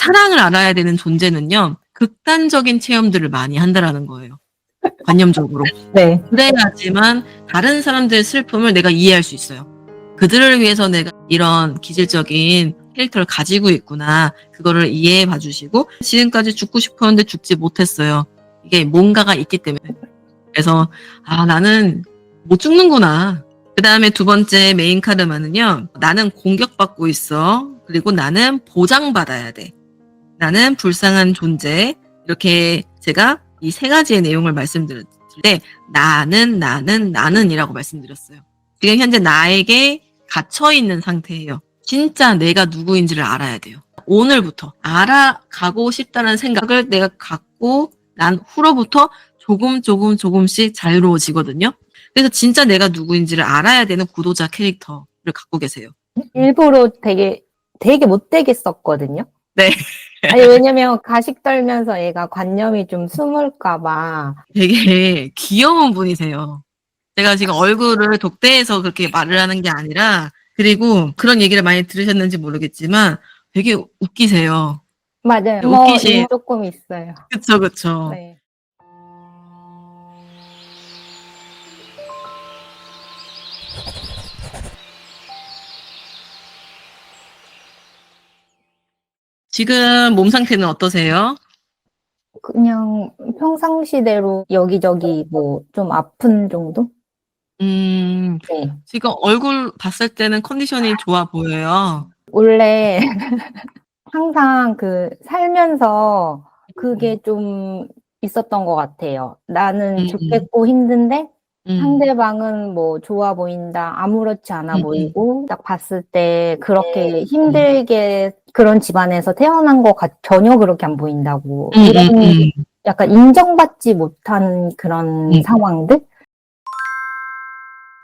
사랑을 알아야 되는 존재는요. 극단적인 체험들을 많이 한다라는 거예요. 관념적으로. 네. 그래야지만 다른 사람들의 슬픔을 내가 이해할 수 있어요. 그들을 위해서 내가 이런 기질적인 캐릭터를 가지고 있구나. 그거를 이해해 봐 주시고 지금까지 죽고 싶었는데 죽지 못했어요. 이게 뭔가가 있기 때문에. 그래서 아 나는 못 죽는구나. 그 다음에 두 번째 메인 카드만은요. 나는 공격받고 있어. 그리고 나는 보장받아야 돼. 나는 불쌍한 존재. 이렇게 제가 이 세 가지의 내용을 말씀드릴 때 나는 나는 나는이라고 말씀드렸어요. 지금 현재 나에게 갇혀 있는 상태예요. 진짜 내가 누구인지를 알아야 돼요. 오늘부터 알아가고 싶다는 생각을 내가 갖고 난 후로부터 조금 조금 조금씩 자유로워지거든요. 그래서 진짜 내가 누구인지를 알아야 되는 구도자 캐릭터를 갖고 계세요. 일부러 되게 되게 못 되겠었거든요. 네. 아니 왜냐면 가식 떨면서 얘가 관념이 좀 숨을까 봐. 되게 귀여운 분이세요. 제가 지금 얼굴을 독대해서 그렇게 말을 하는 게 아니라 그리고 그런 얘기를 많이 들으셨는지 모르겠지만 되게 웃기세요. 맞아요. 웃기시- 뭐 이거 조금 있어요. 그쵸 그쵸. 네. 지금 몸 상태는 어떠세요? 그냥 평상시대로 여기저기 뭐 좀 아픈 정도? 음, 네. 지금 얼굴 봤을 때는 컨디션이 좋아 보여요. 원래 항상 그 살면서 그게 좀 있었던 것 같아요. 나는 음, 죽겠고 힘든데 음, 상대방은 뭐 좋아 보인다, 아무렇지 않아 음, 보이고 딱 봤을 때 그렇게 힘들게 그런 집안에서 태어난 것 같, 전혀 그렇게 안 보인다고 음, 이런 음, 음. 약간 인정받지 못한 그런 음. 상황들?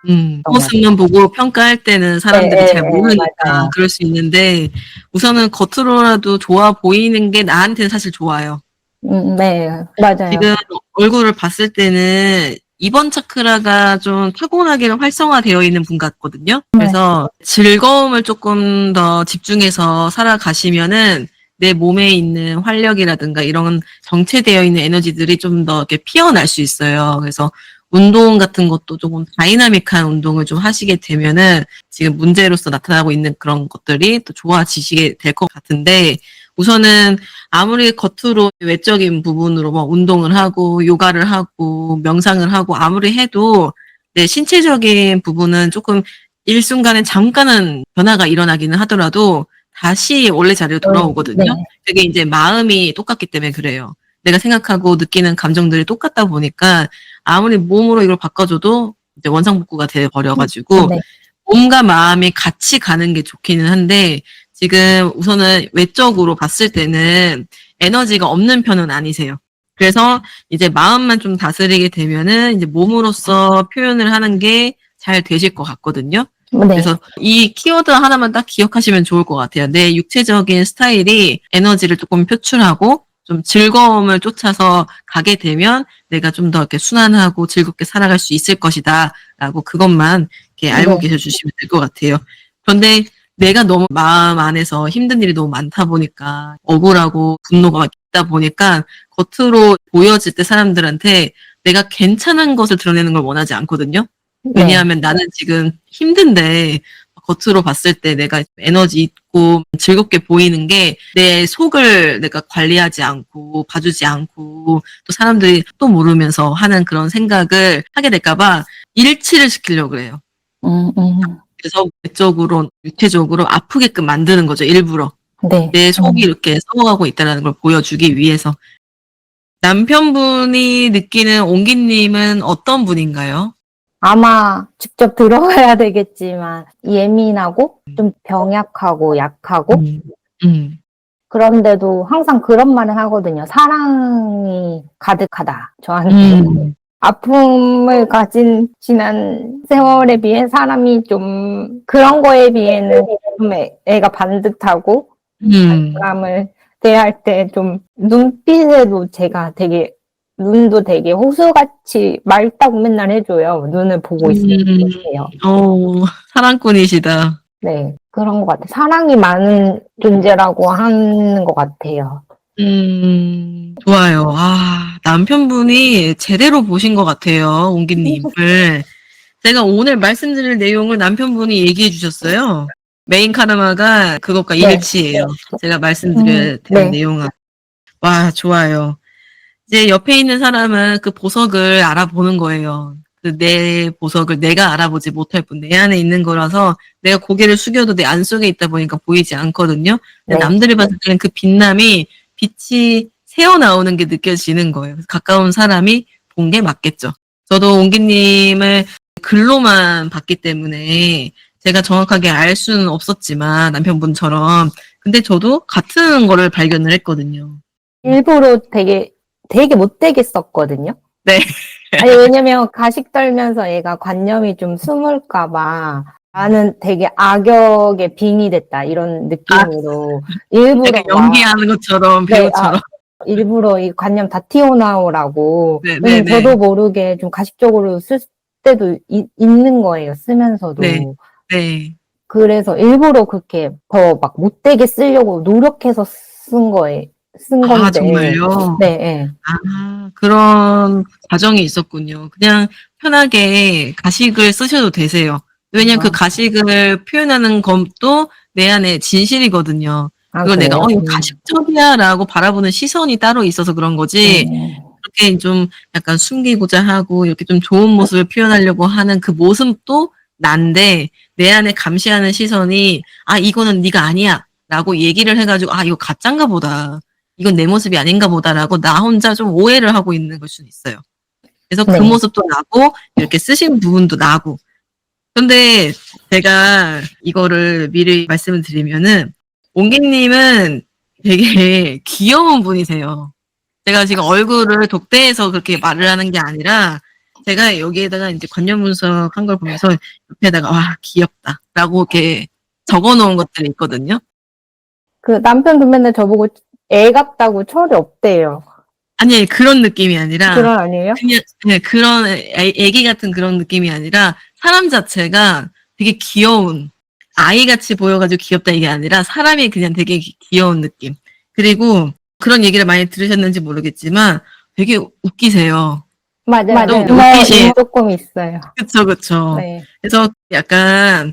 음, 모습만 보고 평가할 때는 사람들이 네, 잘 네, 모르니까 맞아요. 그럴 수 있는데 우선은 겉으로라도 좋아 보이는 게 나한테는 사실 좋아요. 음, 네, 맞아요. 지금 얼굴을 봤을 때는 이번 차크라가 좀 타고나게 활성화되어 있는 분 같거든요. 네. 그래서 즐거움을 조금 더 집중해서 살아가시면은 내 몸에 있는 활력이라든가 이런 정체되어 있는 에너지들이 좀 더 이렇게 피어날 수 있어요. 그래서 운동 같은 것도 조금 다이나믹한 운동을 좀 하시게 되면은 지금 문제로서 나타나고 있는 그런 것들이 또 좋아지시게 될 것 같은데 우선은 아무리 겉으로 외적인 부분으로 뭐 운동을 하고 요가를 하고 명상을 하고 아무리 해도 내 신체적인 부분은 조금 일순간에 잠깐은 변화가 일어나기는 하더라도 다시 원래 자리로 돌아오거든요. 네. 그게 이제 마음이 똑같기 때문에 그래요. 내가 생각하고 느끼는 감정들이 똑같다 보니까 아무리 몸으로 이걸 바꿔줘도 이제 원상복구가 돼 버려가지고 네. 몸과 마음이 같이 가는 게 좋기는 한데 지금 우선은 외적으로 봤을 때는 에너지가 없는 편은 아니세요. 그래서 이제 마음만 좀 다스리게 되면은 이제 몸으로서 표현을 하는 게 잘 되실 것 같거든요. 네. 그래서 이 키워드 하나만 딱 기억하시면 좋을 것 같아요. 내 육체적인 스타일이 에너지를 조금 표출하고 좀 즐거움을 쫓아서 가게 되면 내가 좀 더 이렇게 순환하고 즐겁게 살아갈 수 있을 것이다. 라고 그것만 이렇게 알고 네. 계셔 주시면 될 것 같아요. 그런데 내가 너무 마음 안에서 힘든 일이 너무 많다 보니까 억울하고 분노가 있다 보니까 겉으로 보여질 때 사람들한테 내가 괜찮은 것을 드러내는 걸 원하지 않거든요. 네. 왜냐하면 나는 지금 힘든데 겉으로 봤을 때 내가 에너지 있고 즐겁게 보이는 게 내 속을 내가 관리하지 않고 봐주지 않고 또 사람들이 또 모르면서 하는 그런 생각을 하게 될까봐 일치를 시키려고 그래요. 음, 음. 그래서 외적으로 육체적으로 아프게끔 만드는 거죠 일부러 네. 내 속이 이렇게 썩어가고 있다는 걸 보여주기 위해서 남편분이 느끼는 옹기님은 어떤 분인가요? 아마 직접 들어가야 되겠지만 예민하고 좀 병약하고 약하고 음, 음, 그런데도 항상 그런 말을 하거든요. 사랑이 가득하다. 저한테. 음, 아픔을 가진 지난 세월에 비해 사람이 좀 그런 거에 비해는 좀 애- 애가 반듯하고 음, 사람을 대할 때 좀 눈빛에도 제가 되게 눈도 되게 호수같이 맑다고 맨날 해줘요. 눈을 보고 있으면 음. 그래요. 어, 사랑꾼이시다. 네, 그런 것 같아요. 사랑이 많은 존재라고 하는 것 같아요. 음, 좋아요. 아, 남편분이 제대로 보신 것 같아요, 옹기님을. 제가 오늘 말씀드릴 내용을 남편분이 얘기해 주셨어요. 메인 카르마가 그것과 네. 일치예요. 제가 말씀드릴 음, 될 네. 내용은. 와, 좋아요. 이제 옆에 있는 사람은 그 보석을 알아보는 거예요. 그 내 보석을 내가 알아보지 못할 뿐, 내 안에 있는 거라서 내가 고개를 숙여도 내 안 속에 있다 보니까 보이지 않거든요. 근데 네. 남들이 봤을 때는 그 빛남이 빛이 새어 나오는 게 느껴지는 거예요. 가까운 사람이 본 게 맞겠죠. 저도 옹기님을 글로만 봤기 때문에 제가 정확하게 알 수는 없었지만 남편분처럼 근데 저도 같은 거를 발견을 했거든요. 일부러 되게, 되게 못되게 썼거든요. 네. 아니, 왜냐면 가식 떨면서 얘가 관념이 좀 숨을까봐 나는 되게 악역의 빙이 됐다. 이런 느낌으로. 일부러. 약간 막 연기하는 것처럼 네, 배우처럼. 일부러 이 관념 다 튀어나오라고. 네, 네, 네. 저도 모르게 좀 가식적으로 쓸 때도 이- 있는 거예요. 쓰면서도. 네. 네. 그래서 일부러 그렇게 더 막 못되게 쓰려고 노력해서 쓴 거에, 쓴 건데. 아 정말요? 네, 네. 아 그런 과정이 있었군요. 그냥 편하게 가식을 쓰셔도 되세요. 왜냐면 그 아. 가식을 표현하는 것도 내 안에 진실이거든요. 아, 그걸 내가 그래요? 어 이거 음. 가식적이야라고 바라보는 시선이 따로 있어서 그런 거지. 네. 그렇게 좀 약간 숨기고자 하고 이렇게 좀 좋은 모습을 표현하려고 하는 그 모습도 난데 내 안에 감시하는 시선이 아 이거는 네가 아니야라고 얘기를 해가지고 아 이거 가짠가 보다. 이건 내 모습이 아닌가 보다라고 나 혼자 좀 오해를 하고 있는 걸 수는 있어요. 그래서 그 네. 모습도 나고 이렇게 쓰신 부분도 나고. 근데 제가 이거를 미리 말씀을 드리면은 옹기님은 되게 귀여운 분이세요. 제가 지금 얼굴을 독대해서 그렇게 말을 하는 게 아니라 제가 여기에다가 이제 관념 분석한 걸 보면서 옆에다가 와 귀엽다라고 이렇게 적어놓은 것들이 있거든요. 그 남편도 맨날 저보고 애 같다고 철이 없대요. 아니 그런 느낌이 아니라 그런 아니에요? 그냥 네, 그런 애- 애기 같은 그런 느낌이 아니라 사람 자체가 되게 귀여운 아이같이 보여가지고 귀엽다 이게 아니라 사람이 그냥 되게 기- 귀여운 느낌. 그리고 그런 얘기를 많이 들으셨는지 모르겠지만 되게 웃기세요. 맞아요. 좀 네, 웃기시- 조금 있어요. 그쵸 그쵸. 네. 그래서 약간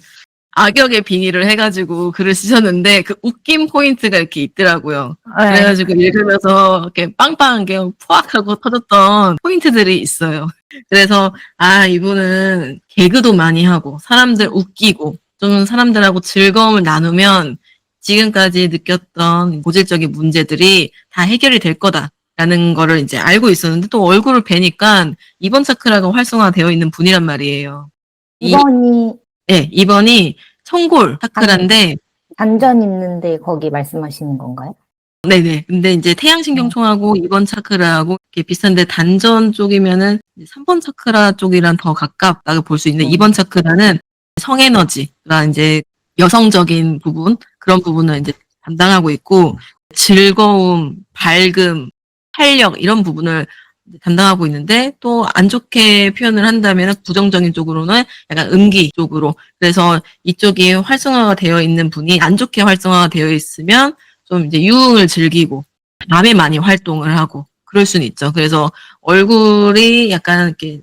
악역의 빙의를 해가지고 글을 쓰셨는데 그 웃긴 포인트가 이렇게 있더라고요. 네. 그래가지고 읽으면서 이렇게 빵빵하게 푸악하고 터졌던 포인트들이 있어요. 그래서 아 이분은 개그도 많이 하고 사람들 웃기고 좀 사람들하고 즐거움을 나누면 지금까지 느꼈던 고질적인 문제들이 다 해결이 될 거다라는 거를 이제 알고 있었는데 또 얼굴을 뵈니까 이번 차크라가 활성화되어 있는 분이란 말이에요. 이- 이번이 네, 이번이 청골 차크라인데 단전 있는데 거기 말씀하시는 건가요? 네네. 근데 이제 태양신경총하고 2번 차크라하고 이렇게 비슷한데 단전 쪽이면은 3번 차크라 쪽이랑 더 가깝다고 볼 수 있는데 음. 2번 차크라는 성에너지가 이제 여성적인 부분 그런 부분을 이제 담당하고 있고 즐거움, 밝음, 활력 이런 부분을 담당하고 있는데 또 안 좋게 표현을 한다면 부정적인 쪽으로는 약간 음기 쪽으로 그래서 이쪽이 활성화가 되어 있는 분이 안 좋게 활성화가 되어 있으면 좀 이제 유흥을 즐기고 밤에 많이 활동을 하고 그럴 수는 있죠. 그래서 얼굴이 약간 이렇게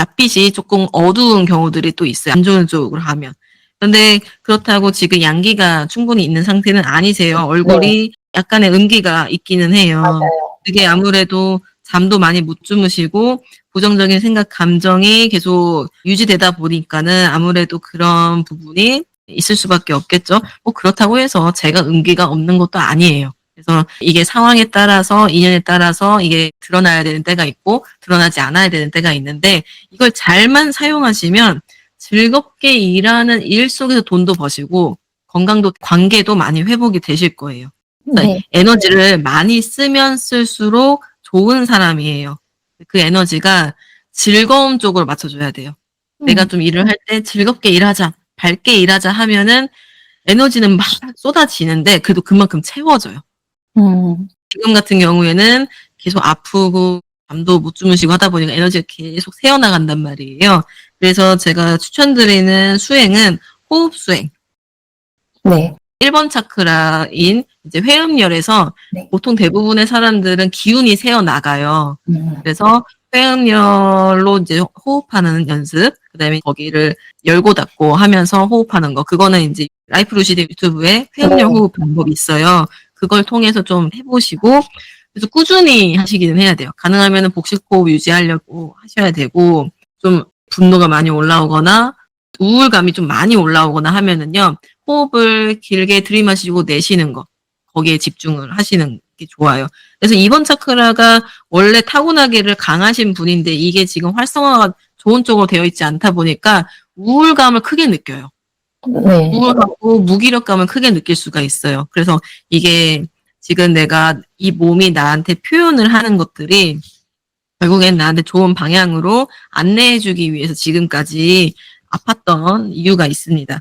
낯빛이 조금 어두운 경우들이 또 있어요. 안 좋은 쪽으로 하면. 근데 그렇다고 지금 양기가 충분히 있는 상태는 아니세요. 얼굴이 약간의 음기가 있기는 해요. 그게 아무래도 잠도 많이 못 주무시고 부정적인 생각, 감정이 계속 유지되다 보니까는 아무래도 그런 부분이 있을 수밖에 없겠죠. 뭐 그렇다고 해서 제가 음기가 없는 것도 아니에요. 그래서 이게 상황에 따라서 인연에 따라서 이게 드러나야 되는 때가 있고 드러나지 않아야 되는 때가 있는데 이걸 잘만 사용하시면 즐겁게 일하는 일 속에서 돈도 버시고 건강도 관계도 많이 회복이 되실 거예요. 네. 에너지를 많이 쓰면 쓸수록 좋은 사람이에요. 그 에너지가 즐거움 쪽으로 맞춰줘야 돼요. 내가 좀 일을 할 때 즐겁게 일하자, 밝게 일하자 하면은 에너지는 막 쏟아지는데 그래도 그만큼 채워져요. 음. 지금 같은 경우에는 계속 아프고 잠도 못 주무시고 하다 보니까 에너지가 계속 새어나간단 말이에요. 그래서 제가 추천드리는 수행은 호흡 수행. 네. 1번 차크라인 이제 회음열에서 네. 보통 대부분의 사람들은 기운이 새어 나가요. 음. 그래서 회음열로 이제 호흡하는 연습, 그다음에 거기를 열고 닫고 하면서 호흡하는 거, 그거는 이제 라이프 루시드 유튜브에 회음열 네. 호흡 방법이 있어요. 그걸 통해서 좀 해보시고, 그래서 꾸준히 하시기는 해야 돼요. 가능하면 복식 호흡 유지하려고 하셔야 되고, 좀 분노가 많이 올라오거나, 우울감이 좀 많이 올라오거나 하면은요, 호흡을 길게 들이마시고 내쉬는 거, 거기에 집중을 하시는 게 좋아요. 그래서 이번 차크라가 원래 타고나기를 강하신 분인데 이게 지금 활성화가 좋은 쪽으로 되어 있지 않다 보니까 우울감을 크게 느껴요. 네. 우울하고 무기력감을 크게 느낄 수가 있어요. 그래서 이게 지금 내가 이 몸이 나한테 표현을 하는 것들이 결국엔 나한테 좋은 방향으로 안내해주기 위해서 지금까지 아팠던 이유가 있습니다.